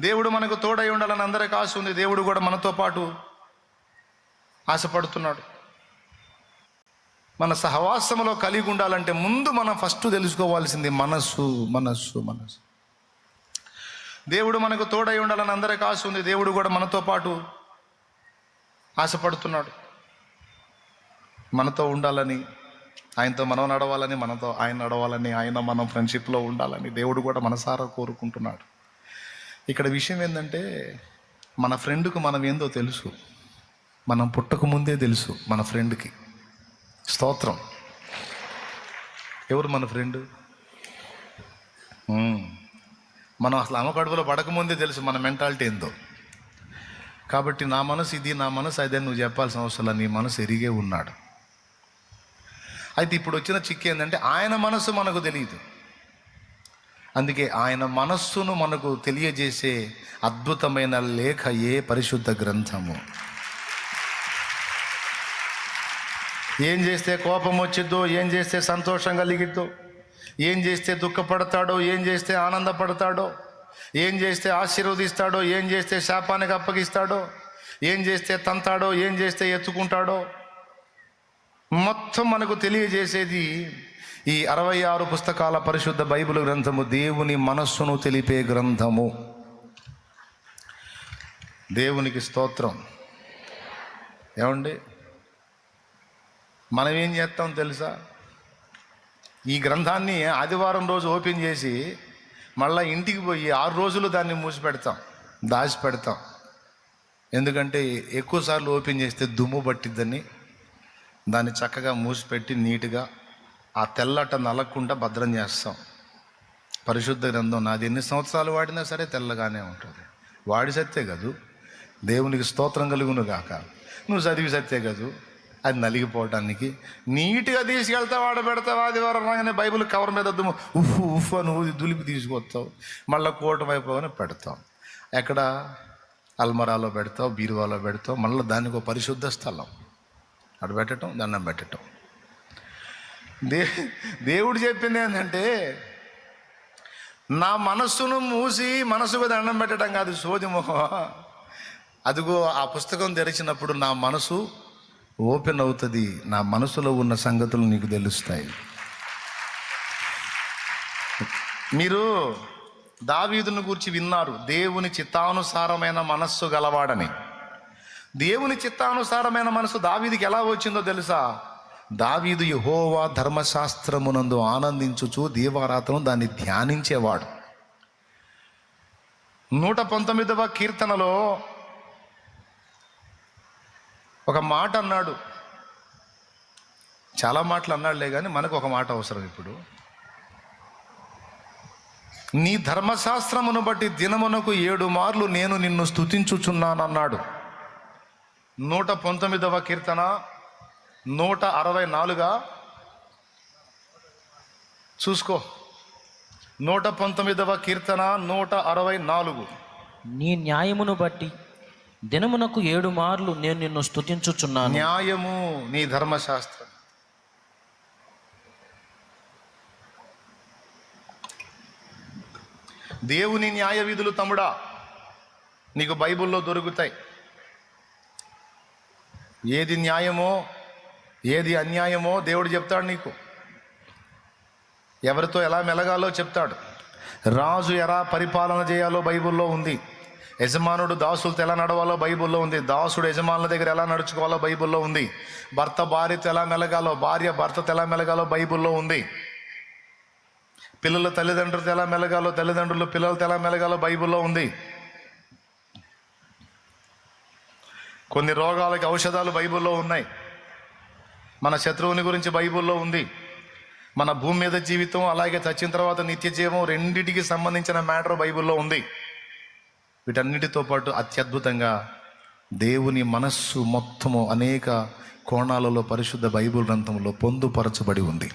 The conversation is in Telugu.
దేవుడు మనకు తోడై ఉండాలని అందరికి ఆశ ఉంది. దేవుడు కూడా మనతో పాటు ఆశపడుతున్నాడు. మన సహవాసంలో కలిగి ఉండాలంటే ముందు మనం ఫస్ట్ తెలుసుకోవాల్సింది మనస్సు మనస్సు మనస్సు దేవుడు మనకు తోడై ఉండాలని అందరికి ఆశ ఉంది. దేవుడు కూడా మనతో పాటు ఆశపడుతున్నాడు. మనతో ఉండాలని ఆయనతో మనం నడవాలని మనతో ఆయన నడవాలని ఆయన మనం ఫ్రెండ్షిప్లో ఉండాలని దేవుడు కూడా మనసారా కోరుకుంటున్నాడు. ఇక్కడ విషయం ఏంటంటే మన ఫ్రెండ్కు మనం ఏందో తెలుసు. మనం పుట్టక ముందే తెలుసు మన ఫ్రెండ్కి. స్తోత్రం. ఎవరు మన ఫ్రెండ్? మనం అసలు అమ్మ కడుపులో పడకముందే తెలుసు మన మెంటాలిటీ ఏందో. కాబట్టి నా మనసు ఇది నా మనసు అదే నువ్వు చెప్పాల్సిన అవసరం నీ మనసు ఎరిగే ఉన్నాడు. అయితే ఇప్పుడు వచ్చిన చిక్కు ఏంటంటే ఆయన మనసు మనకు తెలియదు. అందుకే ఆయన మనస్సును మనకు తెలియజేసే అద్భుతమైన లేఖ ఏ పరిశుద్ధ గ్రంథము? ఏం చేస్తే కోపం వచ్చిద్దో ఏం చేస్తే సంతోషం కలిగిద్దో ఏం చేస్తే దుఃఖపడతాడో ఏం చేస్తే ఆనందపడతాడో ఏం చేస్తే ఆశీర్వదిస్తాడో ఏం చేస్తే శాపానికి అప్పగిస్తాడో ఏం చేస్తే తంతాడో ఏం చేస్తే ఎత్తుకుంటాడో మొత్తం మనకు తెలియజేసేది ఈ అరవై ఆరు పుస్తకాల పరిశుద్ధ బైబిల్ గ్రంథము దేవుని మనస్సును తెలిపే గ్రంథము. దేవునికి స్తోత్రం. ఏమండి? మనం ఏం చేస్తాం తెలుసా? ఈ గ్రంథాన్ని ఆదివారం రోజు ఓపెన్ చేసి మళ్ళీ ఇంటికి పోయి ఆరు రోజులు దాన్ని మూసిపెడతాం దాచిపెడతాం దాచి పెడతాం. ఎందుకంటే ఎక్కువసార్లు ఓపెన్ చేస్తే దుమ్ము పట్టిద్దని దాన్ని చక్కగా మూసిపెట్టి నీట్గా ఆ తెల్లట నలకుండా భద్రం చేస్తాం. పరిశుద్ధ గ్రంథం నాది. ఎన్ని సంవత్సరాలు వాడినా సరే తెల్లగానే ఉంటుంది. వాడి సత్తే కదూ. దేవునికి స్తోత్రం కలుగును గాక. నువ్వు చదివి సత్తే కదూ. అది నలిగిపోవటానికి. నీట్గా తీసుకెళ్తావు ఆడ పెడతావు ఆదివారం రాగానే బైబిల్ కవర్ మీద దుమ్ము. ఉఫ్ ఉఫ్ అని ఊది దులిపి తీసుకొస్తావు. మళ్ళీ కోటం అయిపోగానే పెడతావు ఎక్కడ? అల్మరాలో పెడతావు బీరువాలో పెడతావు. మళ్ళీ దానికి ఒక పరిశుద్ధ స్థలం. అటు పెట్టడం దండం పెట్టడం దే దేవుడు చెప్పింది ఏంటంటే నా మనస్సును మూసి మనసుకు దండం పెట్టడం కాదు సోది అదిగో ఆ పుస్తకం తెరిచినప్పుడు నా మనసు ఓపెన్ అవుతుంది. నా మనసులో ఉన్న సంగతులు నీకు తెలుస్తాయి. మీరు దావీదును గురించి విన్నారు దేవుని చిత్తానుసారమైన మనస్సు గలవాడని. దేవుని చిత్తానుసారమైన మనసు దావీదికి ఎలా వచ్చిందో తెలుసా? దావీదు యహోవా ధర్మశాస్త్రమునందు ఆనందించుచు దీవారాతను దాన్ని ధ్యానించేవాడు. నూట పంతొమ్మిదవ కీర్తనలో ఒక మాట అన్నాడు. చాలా మాటలు అన్నాడులే కానీ మనకు ఒక మాట అవసరం ఇప్పుడు. నీ ధర్మశాస్త్రమును బట్టి దినమునకు ఏడు మార్లు నేను నిన్ను స్తుతించుచున్నానన్నాడు. నూట పంతొమ్మిదవ కీర్తన నూట అరవై నాలుగా చూసుకో. నూట పంతొమ్మిదవ కీర్తన నూట అరవై నాలుగు. నీ న్యాయమును బట్టి దినమునకు ఏడు మార్లు నేను నిన్ను స్తుతించుచున్నాను. న్యాయము నీ ధర్మశాస్త్రం. దేవుని న్యాయ విధులు తమ్ముడా నీకు బైబిల్లో దొరుకుతాయి. ఏది న్యాయమో ఏది అన్యాయమో దేవుడు చెప్తాడు నీకు. ఎవరితో ఎలా మెలగాలో చెప్తాడు. రాజు ఎలా పరిపాలన చేయాలో బైబిల్లో ఉంది. యజమానుడు దాసులతో ఎలా నడవాలో బైబిల్లో ఉంది. దాసుడు యజమానుల దగ్గర ఎలా నడుచుకోవాలో బైబిల్లో ఉంది. భర్త భార్యతో ఎలా మెలగాలో భార్య భర్తతో ఎలా మెలగాలో బైబిల్లో ఉంది. పిల్లల తల్లిదండ్రులతో ఎలా మెలగాలో తల్లిదండ్రులు పిల్లలతో ఎలా మెలగాలో బైబిల్లో ఉంది. కొన్ని రోగాలకి ఔషధాలు బైబిల్లో ఉన్నాయి. మన శత్రువుని గురించి బైబిల్లో ఉంది. మన భూమి మీద జీవితం అలాగే చచ్చిన తర్వాత నిత్య జీవం రెండిటికి సంబంధించిన మ్యాటర్ బైబిల్లో ఉంది. వీటన్నిటితో పాటు అత్యద్భుతంగా దేవుని మనస్సు మొత్తము అనేక కోణాలలో పరిశుద్ధ బైబిల్ గ్రంథంలో పొందుపరచబడి ఉంది.